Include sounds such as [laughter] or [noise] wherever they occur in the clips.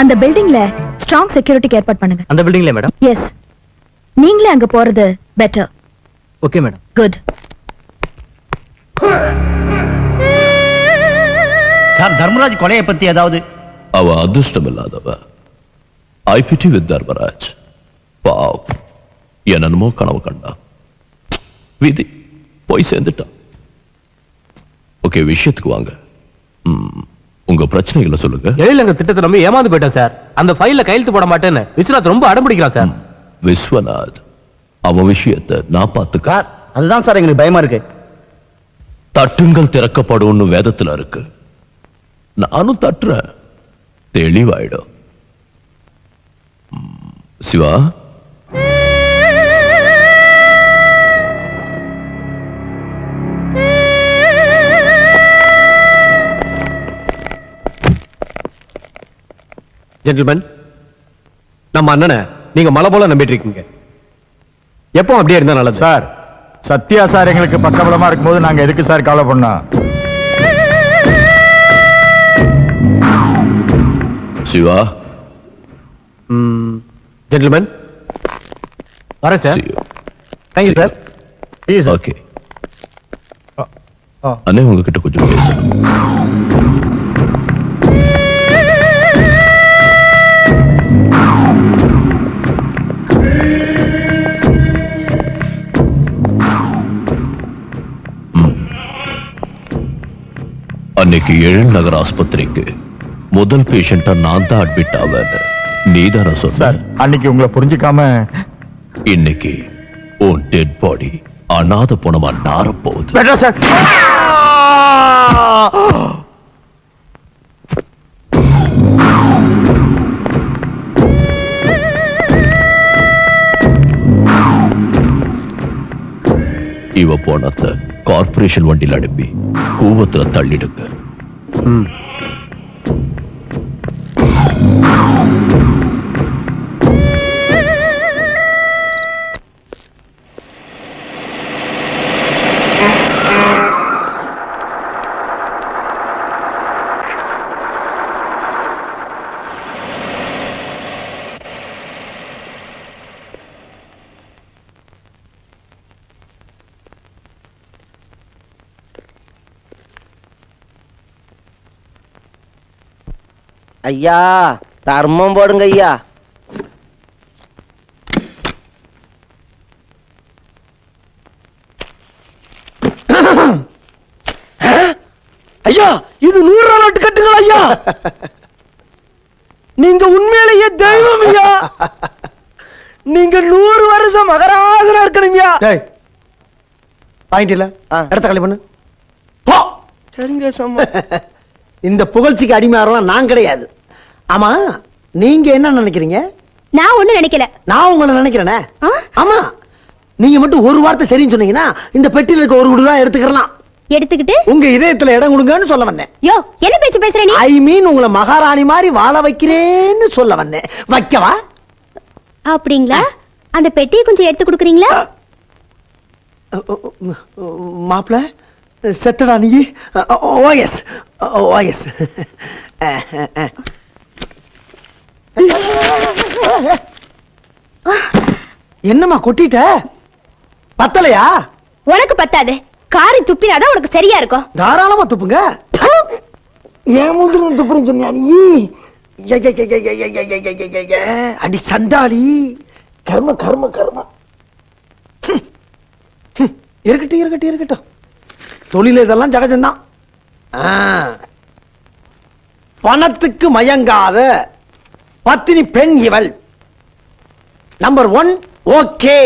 அந்த பில்டிங்ல ஸ்ட்ராங் செக்யூரிட்டிக்கு ஏற்பாடு பண்ணுங்க. அந்த பில்டிங்ல மேடம் எஸ் நீங்களே அங்க போறது better okay madam good sir Dharmaraj கொலையை பத்தி ஏதாவது? அவ அதிர்ஷ்டமில்லாதவ. ஐபிடி வித் தர்மராஜ் பாவ் என்னென்னமோ கனவு கண்டா விதி. போய் சேர்ந்துட்டான். ஓகே விஷயத்துக்கு வாங்க. உங்க பிரச்சனைகளை சொல்லுங்க. எழிலங்க திட்டத்தை நம்பி ஏமாந்து போயிட்டேன் சார். அந்த ஃபைல்ல கையெழுத்து போட மாட்டேன்னு விஸ்வநாத் ரொம்ப அடம்பிடிக்கிறான் சார். விஸ்வநாத் அவன் விஷயத்தை நான் பார்த்துக்க அதுதான் சார் எங்களுக்கு பயமா இருக்கு. தட்டுங்கள் திறக்கப்படும்னு வேதத்துல இருக்கு. நானும் தட்டுறேன். தெளிவாயிடும். சிவா? ஜென்டில்மேன் நம்ம அண்ணனை நீங்க மலை போல நம்பிட்டு இருக்கீங்க. எப்போ அப்படியே இருந்தா நல்லது. சார் சத்யா சார் எங்களுக்கு பக்கபலமா இருக்கும்போது நாங்க எதுக்கு சார் கவலை பண்ணோம்? சிவா? ஜென்டில்மேன் வரேன் sir. Thank you sir okay அண்ணே உங்ககிட்ட கொஞ்சம் பேசணும். அன்னைக்கு எழில் நகர் ஆஸ்பத்திரிக்கு. முதல் பேஷண்டா நான் தான் அட்மிட் ஆவேன். நீதான சார் சொன்ன அன்னைக்கு உங்களை புரிஞ்சுக்காம இன்னைக்கு உன் டெட் பாடி அனாத போனமா நாரப் போகுது பெட்டா சார். இவ போனத கார்ப்பரேஷன் வண்டியில் அனுப்பி கூவத்துல தள்ளிடுங்க. 嗯。ஐயா தர்மம் போடுங்க ஐயா. ஐயா இது நூறு ரூபா நோட்டு கட்டுங்களா ஐயா. நீங்க உண்மையிலேயே தெய்வம் ஐயா. நீங்க நூறு வருஷம் மகராசனா இருக்கணும்யா பாயிண்ட் இல்ல. இடத்த காலி பண்ணு. போ. சரிங்க சம்மா [laughs] இந்த புகழ்ச்சிக்கு அடிமையாரெல்லாம் நான் கிடையாது. ஆமா நீங்க என்ன நினைக்கிறீங்க நான் ஒண்ணும் நினைக்கல நான் உங்களை நினைக்கிறேனே? ஆமா நீங்க மட்டும் ஒரு வார்த்தை சரின்னு சொன்னீங்கன்னா இந்த பெட்டியில இருக்க ஒரு கோடி ரூபாய் எடுத்துக்கலாம் எடுத்துக்கிட்டு உங்க இதயத்துல இடம் கொடுங்கன்னு சொல்ல வந்தேன் யோ என்ன பேச்சு பேசுற நீ ஐ மீன் உங்களை மகாராணி மாதிரி வாழ வைக்கிறேன்னு சொல்ல வந்தேன் வைக்கவா அப்படிங்களா அந்த பெட்டியை கொஞ்சம் எடுத்து கொடுக்குறீங்களா மாப்பிள செத்தடா நீ ஓஎஸ் ஓஎஸ் என்னம்மா கொட்டிட்ட பத்தலையா உனக்கு பத்தாது காரி துப்பினாதான் உனக்கு சரியா இருக்கும் தாராளமா துப்புங்க ஏன் முந்திரம் துப்புறீங்க நீ அடி சண்டாளி கர்ம கர்ம கர்ம இருக்கட்டும் இருக்கட்டும் இருக்கட்டும் தொழில் இதெல்லாம் ஜகஜம்தான் பணத்துக்கு மயங்காத பத்தினி பெண் இவள். Number one okay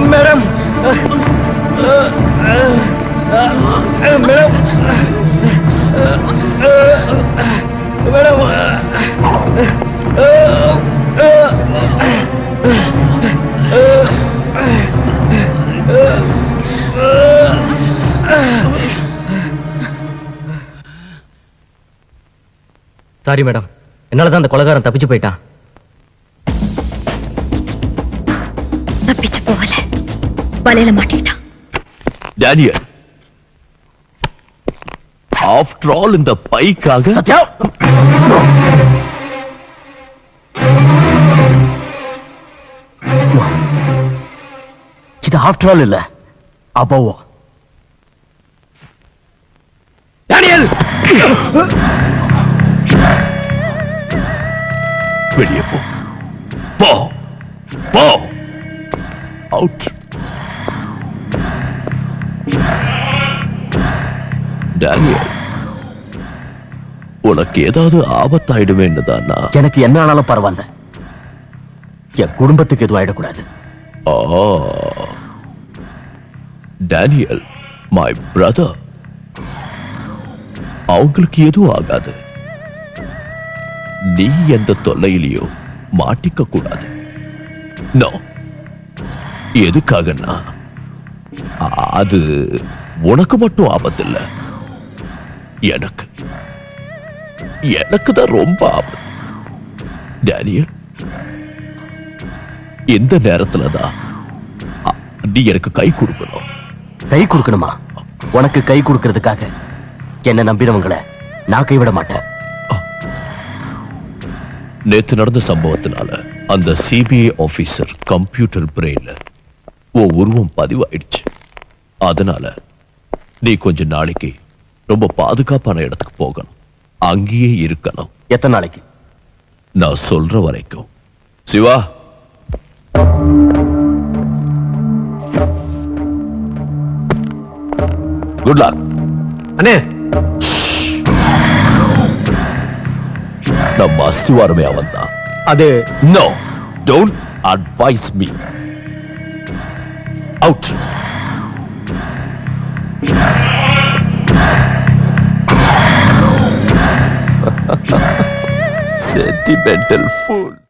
madam. Madam. Madam. Sorry madam என்னால தான் அந்த கொலகாரன் தப்பிச்சு போயிட்டான். வலையில மாட்டிக்கிட்டான். டேனியல் ஆஃப்டர் ஆல் இந்த பைக்காக சத்யா! இது ஆஃப்டர் ஆல் இல்ல அபோவா. டேனியல் வெளியே போ. போ. போ. அவுட் டேனியல் உனக்கு ஏதாவது ஆபத்தாயிடுவேன்னு தானா? எனக்கு என்ன ஆனாலும் பரவாயில்ல. என் குடும்பத்துக்கு எதுவும் ஆயிடக்கூடாது. ஆ. டேனியல் மை பிரதர் அவங்களுக்கு எதுவும் ஆகாது. நீ எந்த தொல்லையிலையோ மாட்டிக்க கூடாது நோ. எதுக்காகன்னா அது உனக்கு மட்டும் ஆபத்து இல்ல எனக்கு. எனக்கு தான் ரொம்ப ஆபத்து. டேனியல் எந்த நேரத்துல தான் நீ எனக்கு கை கொடுக்கணும்? கை கொடுக்கணுமா? உனக்கு கை கொடுக்கறதுக்காக என்ன நம்பினவங்களை நான் கைவிட மாட்டேன். நேத்து நடந்த சம்பவத்தினால அந்த சிபிஐ ஆபீசர் கம்ப்யூட்டர் பிரெயின்ல உன் உருவம் பதிவாயிடுச்சு. அதனால நீ கொஞ்ச நாளைக்கு ரொம்ப பாதுகாப்பான இடத்துக்கு போகணும். அங்கேயே இருக்கணும். எத்தனை நாளைக்கு? நான் சொல்ற வரைக்கும். சிவா! Good luck. அண்ணே! நம்ம அஸ்திவாரமே அவன் தான். அது? No don't advise me out sentimental fool